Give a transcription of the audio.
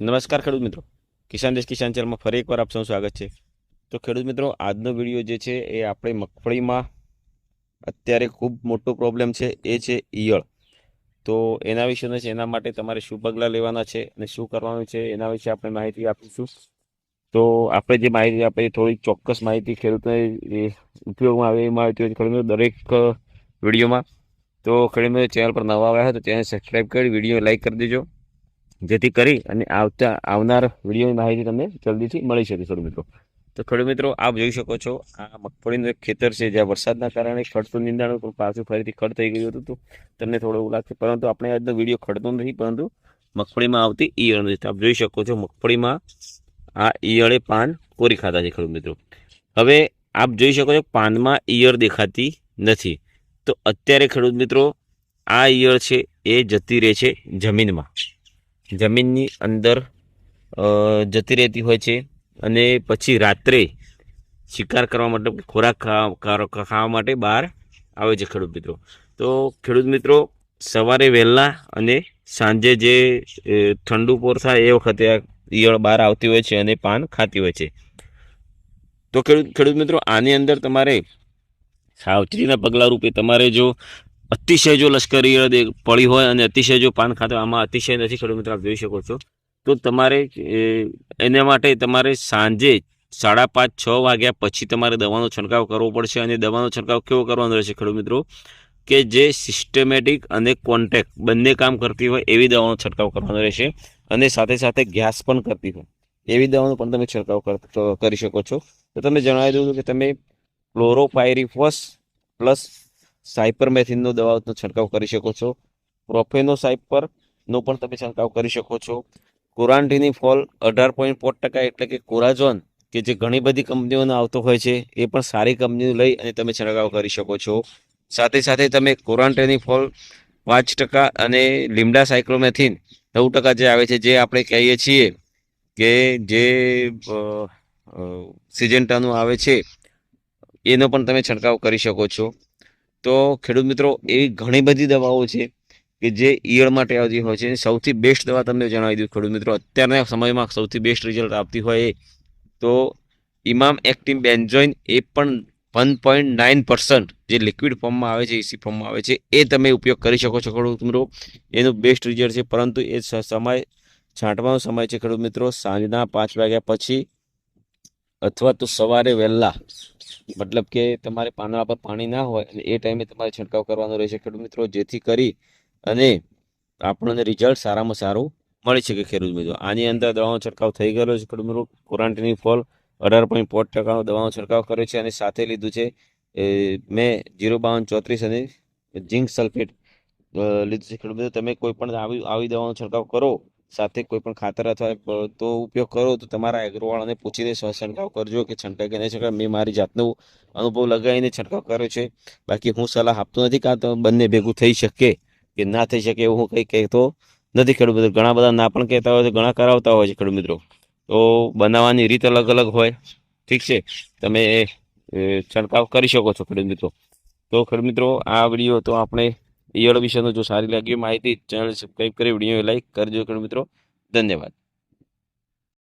નમસ્કાર ખેડૂત મિત્રો. કિસાન દેશ કિસાન ચેનલમાં ફરી એકવાર આપ સૌ સ્વાગત છે. તો ખેડૂત મિત્રો, આજનો વીડિયો જે છે એ આપણે મગફળીમાં અત્યારે ખૂબ મોટો પ્રોબ્લેમ છે, એ છે ઈયળ. તો એના વિશેનો છે એના માટે તમારે શું પગલાં લેવાના છે અને શું કરવાનું છે એના વિશે આપણે માહિતી આપીશું. તો આપણે જે માહિતી આપે એ થોડી ચોક્કસ માહિતી ખેડૂતને ઉપયોગમાં આવે એ માહિતી ખેડૂત દરેક વિડીયોમાં. તો ખેડૂત ચેનલ પર નવા આવ્યા હોય તો ચેનલ સબસ્ક્રાઈબ કરી વીડિયો લાઈક કરી દેજો. જેથી કરી અને આવતા, આવનાર વિડીયોની માહિતી તમને જલ્દીથી મળી શકે ખેડૂત મિત્રો. તો ખેડૂત મિત્રો, આપ જોઈ શકો છો, આ મગફળીનું એક ખેતર છે જ્યાં વરસાદના કારણે ખડતું નિંદાણ પણ પાછું ફરીથી ખડ થઈ ગયું હતું. તમને થોડું એવું લાગશે, પરંતુ આપણે આજનો વીડિયો ખડતો નથી, પરંતુ મગફળીમાં આવતી ઈયળ નથી આપ જોઈ શકો છો, મગફળીમાં આ ઈયળે પાન કોરી ખાતા છે ખેડૂત મિત્રો. હવે આપ જોઈ શકો છો, પાનમાં ઈયળ દેખાતી નથી. તો અત્યારે ખેડૂત મિત્રો, આ ઈયળ છે, એ જતી રહે છે જમીનમાં. જમીનની અંદર જતી રહેતી હોય છે અને પછી રાત્રે શિકાર કરવા માટે ખોરાક ખાવા માટે બહાર આવે છે ખેડૂત મિત્રો. તો ખેડૂત મિત્રો, સવારે વહેલા અને સાંજે જે ઠંડુ પોર થાય એ વખતે આ ઈયળ બહાર આવતી હોય છે અને પાન ખાતી હોય છે. તો ખેડૂત ખેડૂત મિત્રો, આની અંદર તમારે સાવચેતીના પગલાં રૂપે તમારે જો અતિશય જો લશ્કરી પડી હોય અને અતિશય જો પાન ખાતે આમાં અતિશય નથી ખેડૂત મિત્રો, આપ જોઈ શકો છો. તો તમારે એના માટે તમારે સાંજે સાડા પાંચ છ વાગ્યા પછી તમારે દવાનો છંટકાવ કરવો પડશે અને દવાનો છંટકાવ કેવો કરવાનો રહેશે ખેડૂત મિત્રો? કે જે સિસ્ટમેટિક અને કોન્ટેક્ટ બંને કામ કરતી હોય એવી દવાનો છંટકાવ કરવાનો રહેશે અને સાથે સાથે ગેસ પણ કરતી હોય એવી દવાનો પણ તમે છંટકાવ કર- શકો છો. તો તમે જણાવી દઉં કે તમે ક્લોરોપાયરીફોસ પ્લસ સાયપરમેથિનનો દવાનો છંટકાવ કરી શકો છો. પ્રોફેનો સાયપરનો પણ તમે છંટકાવ કરી શકો છો. કોરાન્ટીની ફોલ અઢાર પોઈન્ટ પાંચ ટકા એટલે કે કોરાઝોન કે જે ઘણી બધી કંપનીઓનો આવતો હોય છે, એ પણ સારી કંપનીઓ લઈ અને તમે છંટકાવ કરી શકો છો. સાથે સાથે તમે કોરાન્ટીની ફોલ પાંચ ટકા અને લીમડા સાયક્લોમેથિન નવ ટકા જે આવે છે, જે આપણે કહીએ છીએ કે જે સિજન્ટાનું આવે છે, એનો પણ તમે છંટકાવ કરી શકો છો. તો ખેડૂત મિત્રો એવી ઘણી બધી દવાઓ છે કે જે ઈયળ માટે આવતી હોય છે. સૌથી બેસ્ટ દવા તમને જણાવી દઉં ખેડૂત મિત્રો, અત્યારના સમયમાં સૌથી બેસ્ટ રિઝલ્ટ આપતી હોય તો ઇમામ એક્ટિવ બેન્જોઇન એ પણ વન પોઈન્ટ નાઇન પર્સન્ટ જે લિક્વિડ ફોર્મમાં આવે છે એસી ફોર્મમાં આવે છે, એ તમે ઉપયોગ કરી શકો છો ખેડૂત મિત્રો. એનું બેસ્ટ રિઝલ્ટ છે, પરંતુ એ સમય, છાંટવાનો સમય છે ખેડૂત મિત્રો, સાંજના પાંચ વાગ્યા પછી અથવા તો સવારે વહેલા મતલબ કે તમારે પાંદડા પર પાણી ના હોય અને એ ટાઈમે તમારે છંટકાવ કરવાનો રહેશે. ખેડૂત મિત્રો, જેથી કરી અને આપણને રિઝલ્ટ સારામાં સારું મળી શકે ખેડૂત મિત્રો. આની અંદર દવાનો છંટકાવ થઈ ગયેલો છે ખેડૂત મિત્રો. કોરાન્ટીની ફોલ અઢાર પોઈન્ટ પાંચ ટકાનો દવાનો છંટકાવ કર્યો છે અને સાથે લીધું છે મેં જીરો બાવન ચોત્રીસ અને ઝીંક સલ્ફેટ લીધું છે. ખેડૂત મિત્રો, તમે કોઈ પણ આવી આવી દવાનો છંટકાવ કરો સાથે કોઈ પણ ખાતર અથવા તો ઉપયોગ કરો તો તમારા એગ્રોવાળાને પૂછીને સ- છંટકાવ કરજો કે છંટકાવ કે નહીં છંટકાવ મેં મારી જાતનો અનુભવ લગાવીને છંટકાવ કર્યો છે. બાકી હું સલાહ આપતો નથી કાં તો બંને ભેગું થઈ શકે કે ના થઈ શકે એવું હું કંઈ કહેતો નથી. ખેડૂત મિત્રો, ઘણા બધા ના પણ કહેતા હોય છે, ઘણા કરાવતા હોય છે ખેડૂત મિત્રો. તો બનાવવાની રીત અલગ અલગ હોય. ઠીક છે? તમે છંટકાવ કરી શકો છો ખેડૂત મિત્રો. તો ખેડૂત મિત્રો, આ વીડિયો તો આપણે ઈયળ વિશેનો જો સારી લાગી માહિતી ચેનલ સબસ્ક્રાઈબ કરી વીડિયો લાઈક કરજો મિત્રો. ધન્યવાદ.